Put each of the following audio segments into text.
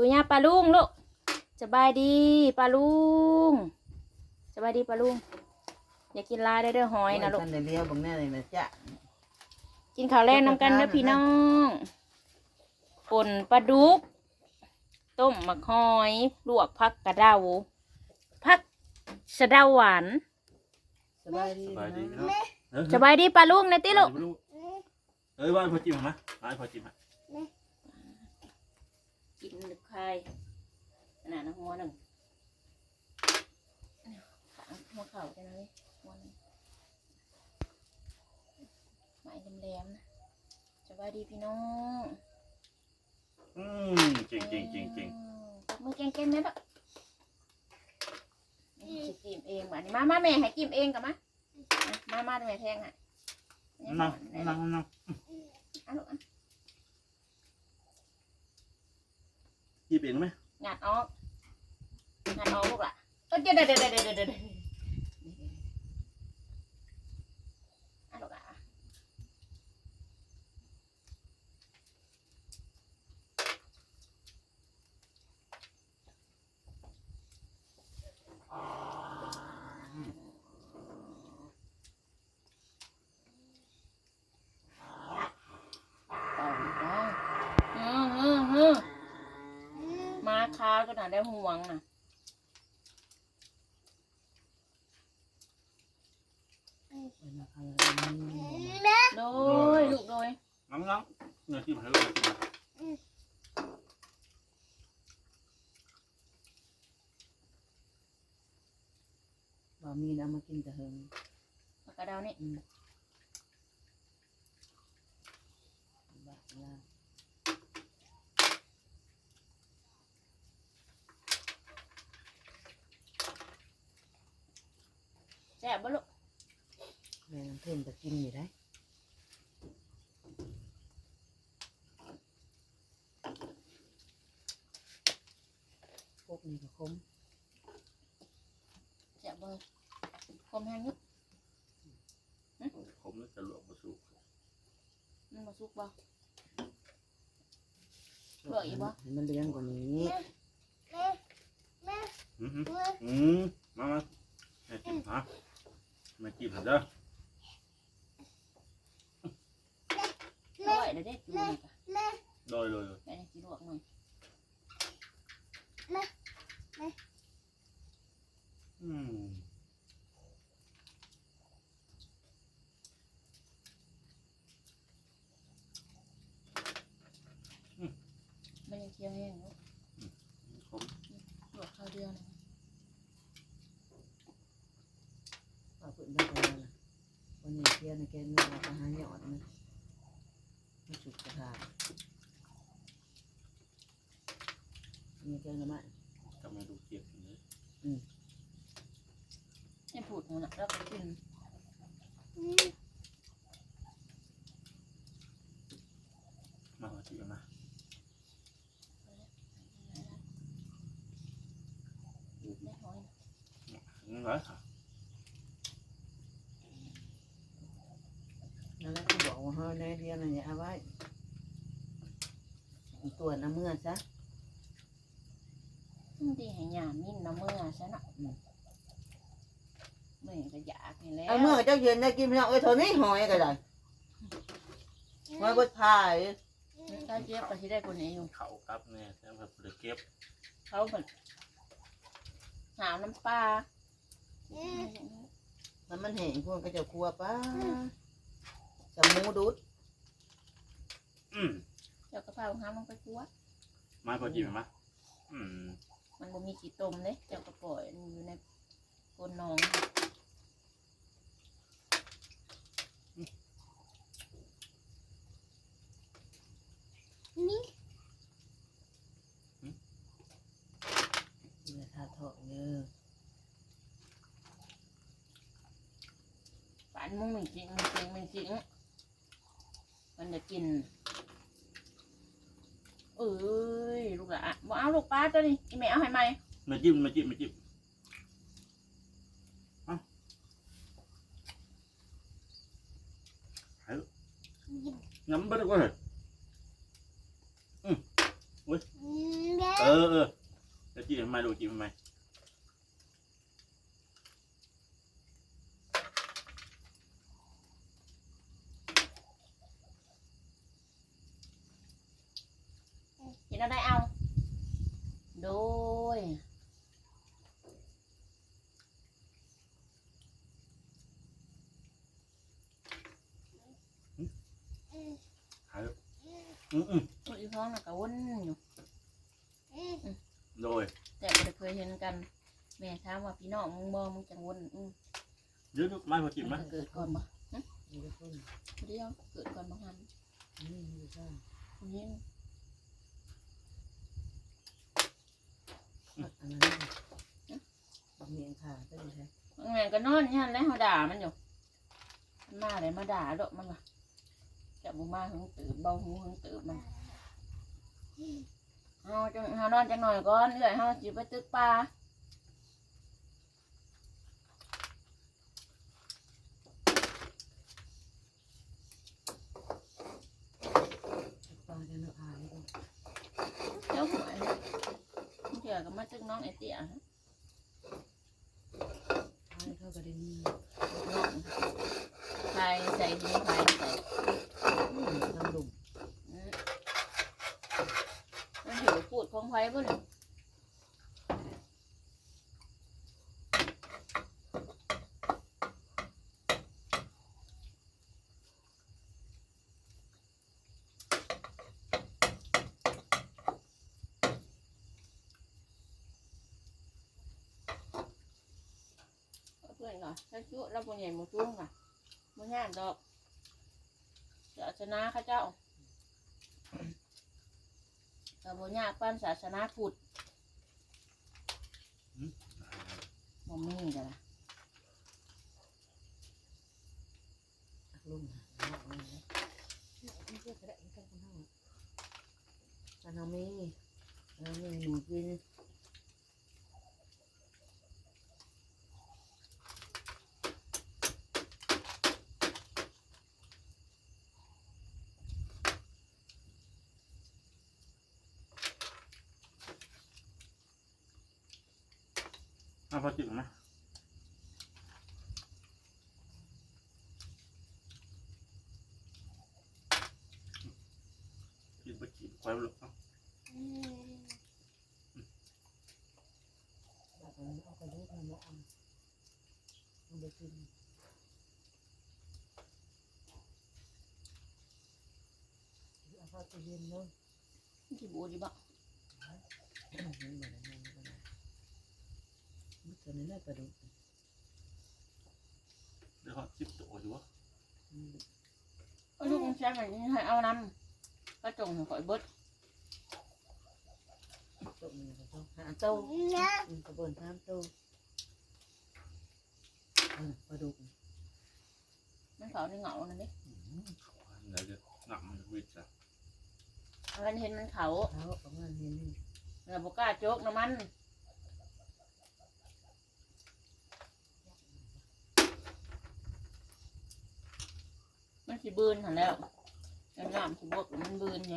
ตัวยาปลาลุงลูกสบายดีปลาลุงสบายดีปลาลุงอย่ากินลายได้อเด้อหอยนะลูกท่านได้เลี้ยวบางแน่เลยนะจ๊ะกินข้าวแรงน้ำกันเด้อพี่น้องป่นปลาดุก ต้มมะหอยลวกผักกระเดาผักสะเดาหวานสบายดีสบายดีนะเนาะเออสบายดีปลาลุงนะติลูกเอ้ยว่าพอจิ้มมามาพอจิ้มมา กินหรือใครขนาดน้ำหัวหนึ่งขาหัวเข่าจะน้อยหัวหนึ่งไม้แหลมๆนะสบายดีพี่น้องอืมเก่งเก่งเก่งเก่งอืมตบมือเก่งๆเลยลูกนี่สิกิมเองบ้านี้มามาแม่ให้กิมเองกับมามามาแม่แทงอะนั่งนั่งนั่งอะลูกอะ จิ้มเองไหมงัดออกงัดออกลูกล่ะเออเดี๋ยวเดี๋ยวเดี๋ยวเดี๋ยวเดี๋ยวเดี๋ยวอะลูกอะ ต่ออีกได้อืมอืมอืมมาคาวก็น่ะ ได้ห่วงน่ะโดยลูกโดยนั่งนั่งเนื้อจิ้มให้เราจิ้มบ่มีน้ำมากินแต่เฮิงปากกระดาวนี่ บ้าละ แซ่บบ่ลูกแม่น้ำเพิ่นจะกินอยู่ได้พวกนี้ก็คมแซ่บบ่คมแห้งนิดผมน่าจะหลวกมาสู่มันบ่สุกบ่ เบื่ออีกวะให้มันเลี้ยงกว่านี้อืมอืมมามาแม่จิ้มฮะ แม่จิ้มเด้ออร่อยเด้อเด็ดอยู่นี่ก็โดยโดยแม่จะกินลวกหน่อยอืม มันยังเคี้ยวแห้งลูก ผม ลวกข้าวเดียวนะ เอาพื้นบ้านเราน่ะวันนี้เที่ยนะ แกนว่าอาหารหยอดนะมันสุกกระทามีแกงละไม้กำลังดูเกียบอยู่เลยให้พูดนั่นน่ะแล้วก็กินมาพอจิ้มมาไม่หอยอืมเหรอนั่นแหละเขาบอกว่าเฮ้ยในเรียนอะไรเอาไว้ตรวจน้ำเมื่อซะมันดีให้ยามนิ่มน้ำเมื่อซะเนาะเมื่อก็อยากนี่แหล้วเอาเมื่อเจ้าเย็นได้กินพี่น้องเอ้ยเท่านี้หอยก็ได้หอยบดพายถ้าเจี๊ยบก็สิได้คนนี้อยู่เขาครับเนี่ยแล้วแบบเดือเก็บเขาแบบหาวน้ำปลามันมันแห้งพวกก็จะครัวป้า สมูดุดอืมเจ้ากระเพราห้ามลงไปกลัว มาพอจิ้มมาอืมมันบ่มีกี่ต้มเลยเจ้ากระปล่อยมันอยู่ในโคนหนองเนื้อทาทองเนื้อฝันมึงมันจริงมันจริงมันจริง มันจะกิน เอ้ยลูกอะบ่เอาลูกปลาตัวนี้อีแม่เอาให้ไหมมาจิ้มมาจิ้มมาจิ้มเอางั้นไม่ได้ก็เหรออืมเว้ย เออเออจะจีบทำไมดูจีบทำไม กินอะไรเอา โดย หาย อืมอืมอุ้ยท้องน่ะกะวนอยู่โดยแต่บ่ได้เคยเห็นกัน แม่ถามว่าพี่น้องมึงบ่มึงจังวนอืมเดี๋ยวไม่พอจีบมันะนเกิดก่อนบ่มีแต่คนเดียวเกิดก่อนบ่หันนี่มีแต่คนคนนี้อันนั้นเมียงขาไปดูใช่แม่ก็นอนอยู่หั่นแล้วเฮาด่ามันอยู่มันมาเลยมาด่าดอกมันว่า จะบ่มาหึงตื่นเบาหูหึงตื่นมันเฮาจังเฮานอนจังหน่อยก่อนเอื้อยเฮาสิไปตึกปลาปลาจะเนื้ออายก็เจ้าหวยเดี๋ยวก็มาตึกน้องไอเตี้ยฮะอายเขาก็ได้มีน้องใครใส่ดีใครใส่ น้ำดุ่ม อืมมันถือพูด ของไฟบ่เนี่ยเอาเพื่อนก่อนถ้าจุแล้วบนใหญ่หมูจุ้งก่ะบนย่านดอกศาสนาเข้าเจ้า แต่บนยากปั้นศาสนาพุทธบ่มีกันละลุ่มหาหน้าเลยไม่เชื่อก็ได้กันคนเท่าแต่เราไม่เราไม่หมูกิน พอจีบนะกินไปจีบควายหรอกแบบนี้เอากระดูกมาเอาเอาไปกินเอาเข้าตู้เย็นนู้นที่บูดีบ่เห็ นหมดแล้วมันก็ได้มันตัวนี้น่ากระดูกเดี๋ยวเขาจิบตัวอยู่วะก็ลูกแช่แบบนี้ให้เอาน้ำก็จงให้ข่อยเบิดตกมันก็ต้องหาโต้กระบวนทำโต้กระดูกมันเขาในเหงานั่นนี่เดี๋ยวจะหนักมันวิจารมันเห็นมันเขาเขาประมาณเห็นเราบอกกล้าโจกน้ำมัน สิบืนหันแล้วน้ำน้ำสิบวกมันบืนไง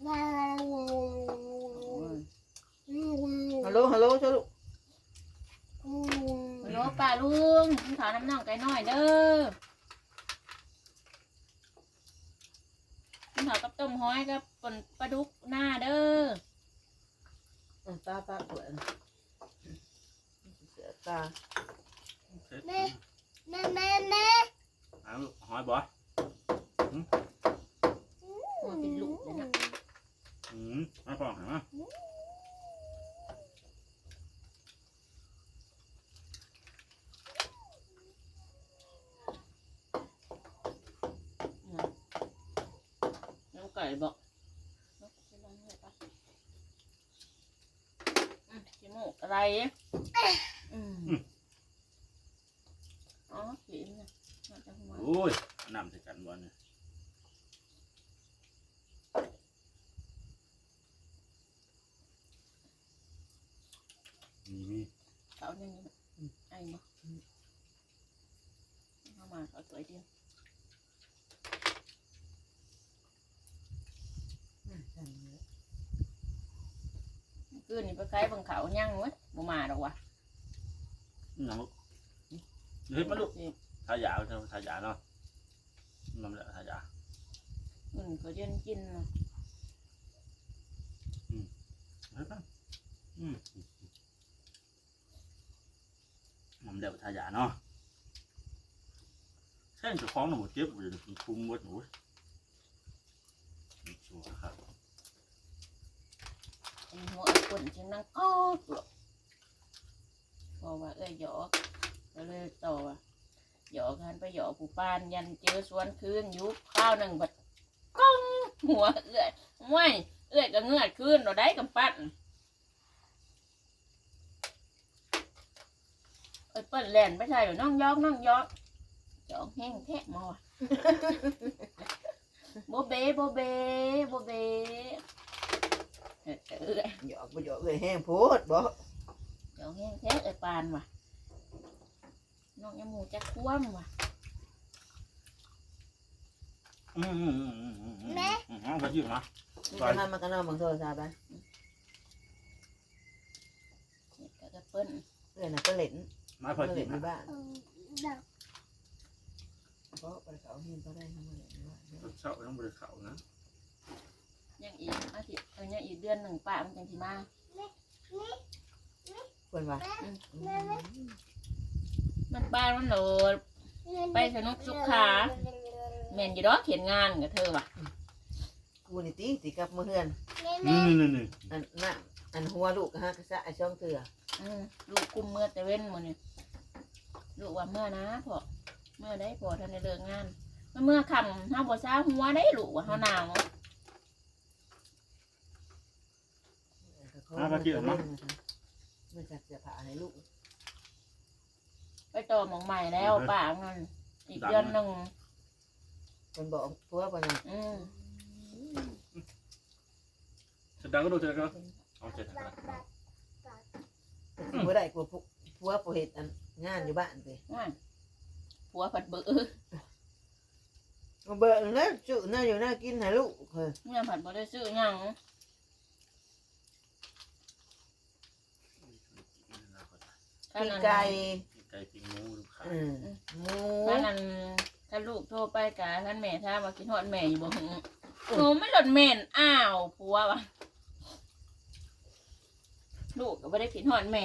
โอ้ยฮัลโหลฮัลโหลช่วยลูกฮัลโหลป้าลุงกินข้าวน้ำน่องไก่น้อยเด้อกินข้าวกับต้มห้อยกับปนปลาดุกหน้าเด้อป้าป้าปวดเสือตาเสร็จแม่แม่แม่ เอาลูกหอยบอยโอ้ยเป็นลูกเลยนะอืมมาปองเห็นไหมน้องไก่บอกน้องไปลองให้ปะอืมขี้มูกอะไรอืมอ๋อขี้เนี่ยมาจากหัว โอ้ยน้ำใส่กันบอลเนี่ยนี่นี่ เขาเนี่ยนี่นะไอ้บ่ เข้ามาเขาสวยเดียวสั่นเลยคืนนี่ไปขายบังเขาย่างเว้ยบ่มาดอกวะหนังลูกเฮ้ยมาลูกทายาเถอะทายาเนาะมันแหละทายาอืมก็เย็นกินเนาะเฮ้ยป่ะอืมมันแหละทายาเนาะ เส้นจะคล้องหนูเจ็บอยู่คุ้มวัดหนูชัวร์ครับไอ้หัวไอ้คนจังนั่งอ้อเกลือกบอกว่าเอ้ยหยอกก็เลยต่อว่าหยอกกันไปหยอกผู้ปานยันเจอสวนคืนยุบข้าวหนึ่งบัดก้องหัวเอื้อยไม่เอื้อยก็เงือดคืนเราได้กับปั้นเอ้ยเปิ้นแล่นไปใช่หรือน้องยอกน้องยอก จอกแห้งแทะมอโบเบโบเบโบเบเอ้ยเอ้ยหยอกบ่หยอกเลยแห้งโพดบ่จอกแห้งแทะเอ้ยปานว่ะน้องยาหมูจะคว่ำว่ะอืมอืมอืมอืมอืมอืมอืมเอาไปยืมนะนี่จะทำมันก็นอนบางโทรศัพท์ไปเนี่ยก็จะเปิ้นเพื่อนน่ะก็เล่นมาพอก็จีเล่นในนะบ้านดั กเพราะไปเขาเห็นก็ได้ทำมาเล่นในบ้าเช้าต้องบริเขานะยังอีกอาทิตย์เออยังอีกเดือนหนึ่งป้ามันจังสิมาเพื่อนว่าแม่แม่มันป้ามันโหลดไปสนุกสุขาแม่นอยู่ดอกเขียนงานกับเธอว่ะกูนี่ตีสิกลับมาเฮือนแม่นี่นี่นี่อันน่ะอันหัวลูกฮะก็ซะไอ้ช่องเถื่ออืมลูกคุมเมื่อแต่เว้นหมดนี่ลูกว่าเมื่อนะพ่อ มื่อได้พ่อท่านในเลิกงานเมื่อเมื่อคำเฮาบ่ซาหัวได้ลูกว่าเฮาหนาวมันจัดเสื้อผ้าให้ลูกไปต่อหมองใหม่แล้วป้าเงินอีกเดือนหนึ่งคนบอกพัวคนนั้นอืมจะดังก็ดูเถอะก็เอาเจ็ดนะพัวได้กลัวพัวพัวเห็ดอันงานอยู่บ้านสิ ว่า ผัวผัดเบื่อมาเบิกนะจุน่าอยู่น่ากินให้ลูกเฮ้ยเมื่อผัดบ่ได้ซื้อหยังกินไก่ไก่ปิ้งหมูลูกค้าอืมหมูถ้านั้นถ้าลูกโทรไปกะท่านแม่ถ้ามว่ากินฮอดแม่อยู่บ่หึหนูไม่หล่นแม่นอ้าวผัวว่ะลูกก็บ่ได้กินฮอดแม่